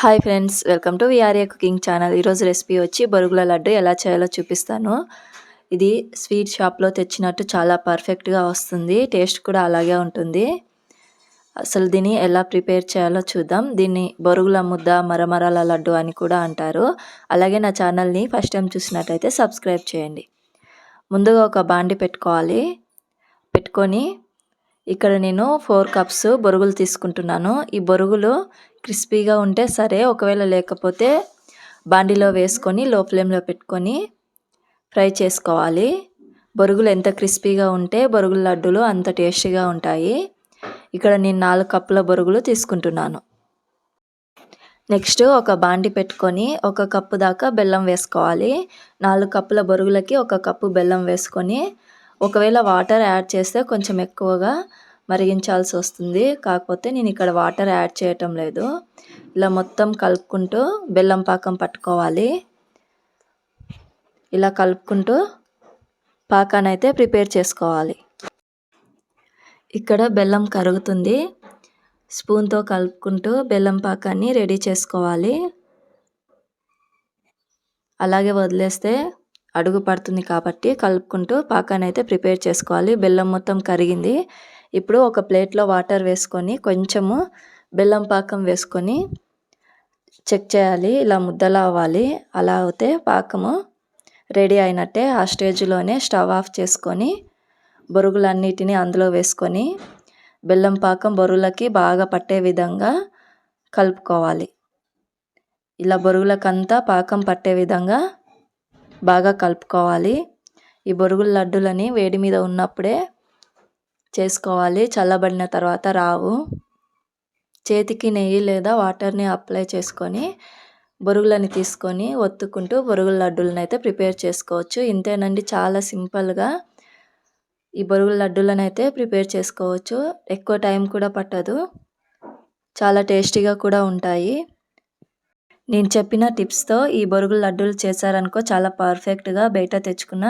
Hi friends welcome to VRA cooking channel. ఈరోజు recipe వచ్చి బొరుగుల లడ్డు ఎలా చేయాలో చూపిస్తాను. ఇది స్వీట్ షాప్లో తెచ్చినట్టు చాలా పర్ఫెక్ట్గా వస్తుంది. టేస్ట్ కూడా అలాగే ఉంటుంది. అసలు దీన్ని ఎలా ప్రిపేర్ చేయాలో చూద్దాం. దీన్ని బొరుగుల ముద్ద మరమరాల లడ్డు అని కూడా అంటారు. అలాగే నా ఛానల్ని ఫస్ట్ టైం చూసినట్టయితే సబ్స్క్రైబ్ చేయండి. ముందుగా ఒక బాండి పెట్టుకోవాలి. పెట్టుకొని ఇక్కడ నేను ఫోర్ కప్స్ బొరుగులు తీసుకుంటున్నాను. ఈ బొరుగులు క్రిస్పీగా ఉంటే సరే ఒకవేళ లేకపోతే బాండిలో వేసుకొని లో ఫ్లేమ్లో పెట్టుకొని ఫ్రై చేసుకోవాలి. బొరుగులు ఎంత క్రిస్పీగా ఉంటే బొరుగుల లడ్డులు అంత టేస్టీగా ఉంటాయి. ఇక్కడ నేను నాలుగు కప్పుల బొరుగులు తీసుకుంటున్నాను. నెక్స్ట్ ఒక బాండి పెట్టుకొని ఒక కప్పు దాకా బెల్లం వేసుకోవాలి. నాలుగు కప్పుల బొరుగులకి ఒక కప్పు బెల్లం వేసుకొని ఒకవేళ వాటర్ యాడ్ చేస్తే కొంచెం ఎక్కువగా మరిగించాల్సి వస్తుంది. కాకపోతే నేను ఇక్కడ వాటర్ యాడ్ చేయటం లేదు. ఇలా మొత్తం కలుపుకుంటూ బెల్లం పాకం పట్టుకోవాలి. ఇలా కలుపుకుంటూ పాకాన్ని అయితే ప్రిపేర్ చేసుకోవాలి. ఇక్కడ బెల్లం కరుగుతుంది. స్పూన్తో కలుపుకుంటూ బెల్లం పాకాన్ని రెడీ చేసుకోవాలి. అలాగే వదిలేస్తే అడుగు పడుతుంది కాబట్టి కలుపుకుంటూ పాకాన్ని అయితే ప్రిపేర్ చేసుకోవాలి. బెల్లం మొత్తం కరిగింది. ఇప్పుడు ఒక ప్లేట్లో వాటర్ వేసుకొని కొంచెము బెల్లం పాకం వేసుకొని చెక్ చేయాలి. ఇలా ముద్దలా అవ్వాలి. అలా అవుతే పాకము రెడీ అయినట్టే. ఆ స్టేజ్లోనే స్టవ్ ఆఫ్ చేసుకొని బొరుగులన్నిటిని అందులో వేసుకొని బెల్లం పాకం బొరుగులకి బాగా పట్టే విధంగా కలుపుకోవాలి. ఇలా బొరుగులకంతా పాకం పట్టే విధంగా బాగా కలుపుకోవాలి. ఈ బొరుగుల లడ్డులని వేడి మీద ఉన్నప్పుడే చేసుకోవాలి. చల్లబడిన తర్వాత రావు. చేతికి నెయ్యి లేదా వాటర్ని అప్లై చేసుకొని బొరుగులని తీసుకొని ఒత్తుకుంటూ బొరుగుల లడ్డూలను అయితే ప్రిపేర్ చేసుకోవచ్చు. ఇంతేనండి చాలా సింపుల్గా ఈ బొరుగుల లడ్డూలను అయితే ప్రిపేర్ చేసుకోవచ్చు. ఎక్కువ టైం కూడా పట్టదు. చాలా టేస్టీగా కూడా ఉంటాయి. నేను చెప్పిన టిప్స్తో ఈ బొరుగుల లడ్డూలు చేశారనుకో చాలా పర్ఫెక్ట్గా బయట తెచ్చుకున్న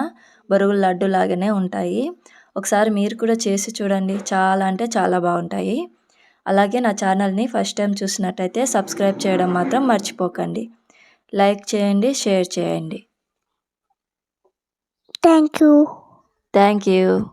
బొరుగుల లడ్డు లాగానే ఉంటాయి. ఒకసారి మీరు కూడా చేసి చూడండి. చాలా అంటే చాలా బాగుంటాయి. అలాగే నా ఛానల్ని ఫస్ట్ టైం చూసినట్టయితే సబ్స్క్రైబ్ చేయడం మాత్రం మర్చిపోకండి. లైక్ చేయండి షేర్ చేయండి. Thank you. Thank you.